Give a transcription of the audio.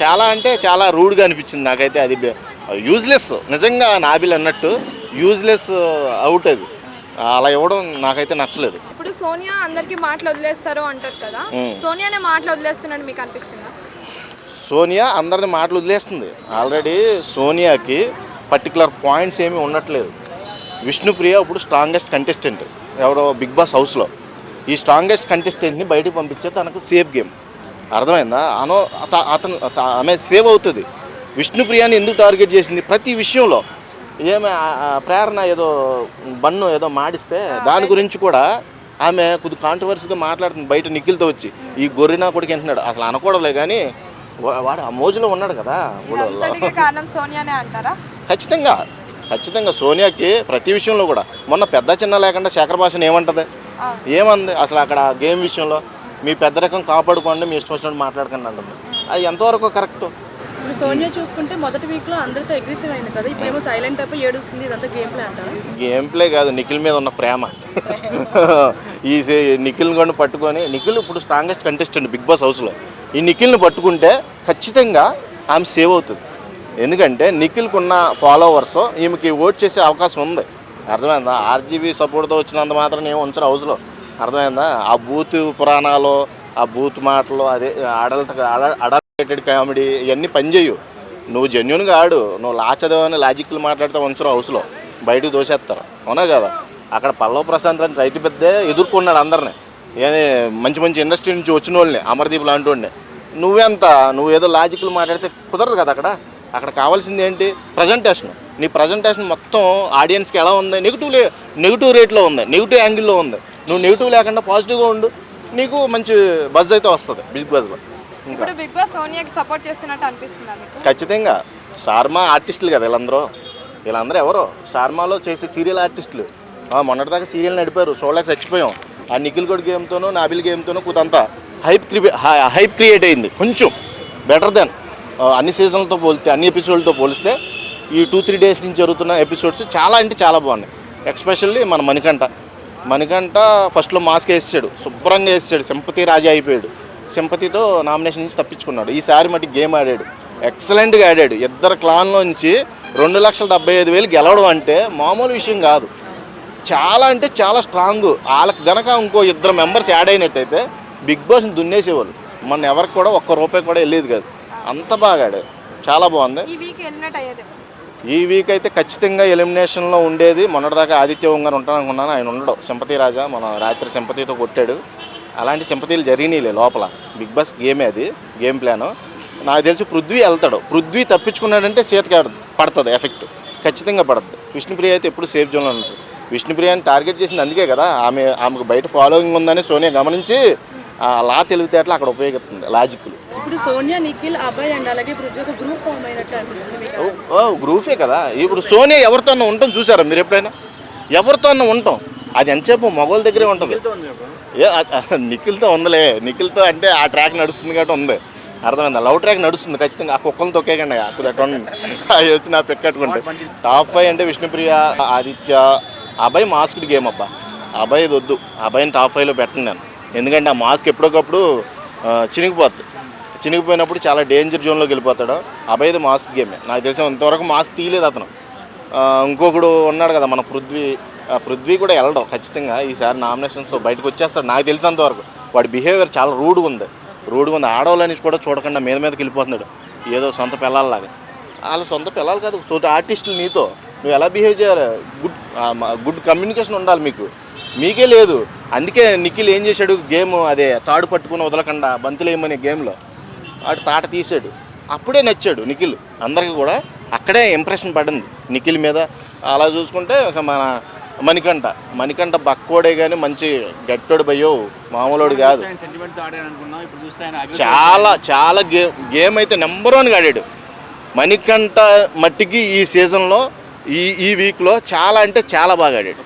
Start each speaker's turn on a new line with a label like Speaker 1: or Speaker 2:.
Speaker 1: చాలా అంటే చాలా రూడ్గా అనిపించింది నాకైతే. అది యూజ్లెస్ నిజంగా నాబిల్ అన్నట్టు యూజ్లెస్ అవుట్ అది. అలా ఇవ్వడం నాకైతే నచ్చలేదు.
Speaker 2: ఇప్పుడు సోనియా అందరికి మాటలు వదిలేస్తారు అంటారు కదా. సోనియానే మాటలు వదిలేస్తున్నాడు మీకు అనిపించిందా?
Speaker 1: సోనియా అందరిని మాటలు వదిలేస్తుంది. ఆల్రెడీ సోనియాకి పర్టికులర్ పాయింట్స్ ఏమీ ఉండట్లేదు. విష్ణుప్రియ ఇప్పుడు స్ట్రాంగెస్ట్ కంటెస్టెంట్ ఎవరో బిగ్ బాస్ హౌస్లో. ఈ స్ట్రాంగెస్ట్ కంటెస్టెంట్ని బయటకు పంపించే తనకు సేఫ్ గేమ్ అర్థమైందా? అనో అత- అతను అత- ఆమె సేవ్ అవుతుంది. విష్ణుప్రియాని ఎందుకు టార్గెట్ చేసింది? ప్రతి విషయంలో. ఏమే ప్రేరణ ఏదో బన్ను ఏదో మాడిస్తే దాని గురించి కూడా ఆమె కొద్ది కాంట్రవర్సీగా మాట్లాడుతుంది బయట నిఖిల్తో వచ్చి. ఈ గొర్రెనా కొడుకు అంటున్నాడు. అసలు అనకూడదులే కానీ వాడు ఆ మోజులో ఉన్నాడు కదా. ఇప్పుడు
Speaker 2: అంతటికి కారణం సోనియానే అంటారా?
Speaker 1: ఖచ్చితంగా. ఖచ్చితంగా సోనియాకి ప్రతి విషయంలో కూడా. మొన్న పెద్ద చిన్న లేకుండా శేఖర్ భాషను ఏమంటది. ఏమంది? అసలు అక్కడ గేమ్ విషయంలో? మీ పెద్ద రకం కాపాడుకోండి మీ ఇష్టం వచ్చినట్టు మాట్లాడకండి అంటుంది. అది ఎంతవరకు కరెక్ట్?
Speaker 3: ఇప్పుడు సోనియా చూసుకుంటే మొదటి వీక్లో అందరితో అగ్రెసివ్ అయింది కదా ఇప్పుడేమో సైలెంట్ అయిపోయి ఏడుస్తుంది ఇదంతా గేమ్ ప్లే అంటారా?
Speaker 1: గేమ్ ప్లే కాదు నిఖిల్ మీద ఉన్న ప్రేమ. ఈ నిఖిల్ని కూడా పట్టుకొని నిఖిల్ ఇప్పుడు స్ట్రాంగెస్ట్ కంటెస్టెంట్ బిగ్ బాస్ హౌస్లో ఈ నిఖిల్ని పట్టుకుంటే ఖచ్చితంగా ఆమె సేవ్ అవుతుంది. ఎందుకంటే నిఖిల్కి ఉన్న ఫాలోవర్స్ ఈమెకి ఓట్ చేసే అవకాశం ఉంది. అర్థమైందా? ఆర్జీబీ సపోర్ట్తో వచ్చినంత మాత్రం ఏమి ఉంచరు హౌస్లో అర్థమైందా? ఆ బూత్ పురాణాలు ఆ బూత్ మాటలు అదే అడల్ట్ అడల్టేటెడ్ కామెడీ ఇవన్నీ పనిచేయవు నువ్వు జెన్యున్గా ఆడు. నువ్వు లాచదేవని లాజిక్లు మాట్లాడితే ఉంచరు హౌస్లో. బయటకు దోసేస్తారు అవునా కదా? అక్కడ పల్లవ ప్రశాంత్ అని రైతు పెద్దే ఎదుర్కొన్నాడు అందరిని. ఏది మంచి మంచి ఇండస్ట్రీ నుంచి వచ్చిన వాళ్ళని అమర్దీప్ లాంటి వాడిని. నువ్వెంత నువ్వు ఏదో లాజిక్లు మాట్లాడితే కుదరదు కదా అక్కడ? అక్కడ కావాల్సింది ఏంటి? ప్రజెంటేషన్ నీ ప్రజెంటేషన్ మొత్తం ఆడియన్స్కి ఎలా ఉంది? నెగిటివ్ లే నెగిటివ్ రేట్లో ఉంది. నెగిటివ్ యాంగిల్లో ఉంది. నువ్వు నెగిటివ్ లేకుండా పాజిటివ్గా ఉండు. నీకు మంచి బజ్ అయితే వస్తుంది బిగ్ బజ్లో
Speaker 2: ఇప్పుడు బిగ్ బాస్ సోనియాకి సపోర్ట్ చేస్తున్నట్టు అనిపిస్తుందా మీకు?
Speaker 1: ఖచ్చితంగా. స్టార్మా ఆర్టిస్టులు కదా వీళ్ళందరూ. వీళ్ళందరూ ఎవరో. స్టార్మాలో చేసే సీరియల్ ఆర్టిస్టులు ఆ, మొన్నటిదాకా సీరియల్ నడిపారు. చూడలేక చచ్చిపోయాం. ఆ నిఖిల్ గడ్ గేమ్తోనూ నాబిల్ గేమ్తోనూ కొంత హైప్ క్రి హైప్ క్రియేట్ అయింది. కొంచెం బెటర్ దెన్ అన్ని సీజన్లతో పోలిస్తే అన్ని ఎపిసోడ్లతో పోలిస్తే ఈ టూ త్రీ డేస్ నుంచి జరుగుతున్న ఎపిసోడ్స్ చాలా అంటే చాలా బాగున్నాయి. ఎక్స్పెషల్లీ మన మణికంఠ. మణికంట ఫస్ట్లో మాస్క్ వేసాడు శుభ్రంగా వేసాడు సింపతి రాజా అయిపోయాడు. సింపతితో నామినేషన్ నుంచి తప్పించుకున్నాడు. ఈసారి మట్టి గేమ్ ఆడాడు. ఎక్సలెంట్గా ఆడాడు. ఇద్దరు క్లాన్లోంచి రెండు లక్షల డెబ్బై ఐదు వేలు గెలవడం అంటే మామూలు విషయం కాదు. చాలా అంటే చాలా స్ట్రాంగ్ వాళ్ళకి గనక ఇంకో ఇద్దరు మెంబర్స్ యాడ్ అయినట్టయితే బిగ్ బాస్ని దున్నేసేవాళ్ళు. మన ఎవరికి కూడా ఒక్క రూపాయి కూడా వెళ్ళేది కాదు. అంత బాగా ఆడాడు. చాలా బాగుంది.
Speaker 2: ఈ వీక్
Speaker 1: అయితే ఖచ్చితంగా ఎలిమినేషన్లో ఉండేది. మొన్నటిదాకా ఆదిత్య ఓం గారు ఉంటాను అనుకున్నాను ఆయన ఉండడు. సింపతి రాజా మన రాత్రి సింపతితో కొట్టాడు. అలాంటి సింపతీలు జరిగినాయిలే లోపల. బిగ్ బాస్ గేమే అది. గేమ్ ప్లాన్ నాకు తెలిసి పృథ్వీ వెళ్తాడు. పృథ్వీ తప్పించుకున్నాడంటే సీతకి పడుతుంది ఎఫెక్ట్ ఖచ్చితంగా పడుతుంది. విష్ణుప్రియ అయితే ఎప్పుడు సేఫ్ జోన్లో ఉంటుంది విష్ణుప్రియని టార్గెట్ చేసింది అందుకే కదా. ఆమె ఆమెకు బయట ఫాలోయింగ్ ఉందని సోనియా గమనించి లా తెలివితేటలు అక్కడ ఉపయోగిస్తుంది లాజిక్లు
Speaker 3: ఇప్పుడు సోనియా నిఖిల్ అబ్బాయి అండ్ అలాగే పృథ్వీ ఒక గ్రూప్ ఫామ్ అయినట్టు అనిపిస్తుంది మీకు.
Speaker 1: ఓ గ్రూపే కదా. ఇప్పుడు సోనియా ఎవరితో ఉంటాం చూసారా మీరు ఎప్పుడైనా? ఎవరితో ఉంటాం. అది ఎంతసేపు మొగోళ్ళ దగ్గరే ఉంటుంది. ఏ నిఖిల్తో ఉందిలే. నిఖిల్తో అంటే ఆ ట్రాక్ నడుస్తుంది కాబట్టి ఉంది. అర్థమైందా? లవ్ ట్రాక్ నడుస్తుంది ఖచ్చితంగా. ఆ కుక్కలను తొక్కేకండి అక్కడ అవి వచ్చి నా పెట్టుకుంటే టాప్ ఫైవ్ అంటే విష్ణుప్రియ ఆదిత్య. అభయ్ మాస్క్డ్ గేమ్ అబ్బా. అభయ్ ఇది వద్దు. అభయ్ని టాప్ ఫైవ్లో పెట్టను నేను. ఎందుకంటే ఆ మాస్క్ ఎప్పటికప్పుడు చినిగిపోద్ది. చినిగిపోయినప్పుడు చాలా డేంజర్ జోన్లోకి వెళ్ళిపోతాడు. అభయ్ది మాస్క్ గేమే నాకు తెలిసి ఇంతవరకు మాస్క్ తీయలేదు అతను. ఇంకొకడు ఉన్నాడు కదా మన పృథ్వీ. ఆ పృథ్వీ కూడా వెళ్ళడం ఖచ్చితంగా. ఈసారి నామినేషన్స్ బయటకు వచ్చేస్తాడు. నాకు తెలిసినంత వరకు వాడి బిహేవియర్ చాలా రూడ్గా ఉంది. రూడ్గా ఉంది. ఆడవాళ్ళని కూడా చూడకుండా మీద మీదకి వెళ్ళిపోతున్నాడు. ఏదో సొంత పిల్లల్లాగా. వాళ్ళ సొంత పిల్లలు కాదు. సొంత ఆర్టిస్టులు నీతో. నువ్వు ఎలా బిహేవ్ చేయాలి? గుడ్ గుడ్ కమ్యూనికేషన్ ఉండాలి మీకు. మీకే లేదు. అందుకే నిఖిల్ ఏం చేశాడు? గేమ్ అదే తాడు పట్టుకుని వదలకుండా బంతులు బంతులేమనే గేమ్లో వాడు తాట తీసాడు అప్పుడే నచ్చాడు నిఖిల్. అందరికీ కూడా అక్కడే ఇంప్రెషన్ పడింది. నిఖిల్ మీద అలా చూసుకుంటే ఒక మన మణికంఠ. మణికంఠ బక్కోడే కానీ మంచి గట్టోడు భయ్యో మామూలోడు కాదు. చాలా చాలా గేమ్ గేమ్ అయితే నెంబర్ వన్గా ఆడాడు. మణికంఠ మట్టికి ఈ సీజన్లో ఈ ఈ వీక్లో చాలా అంటే చాలా బాగా ఆడాడు.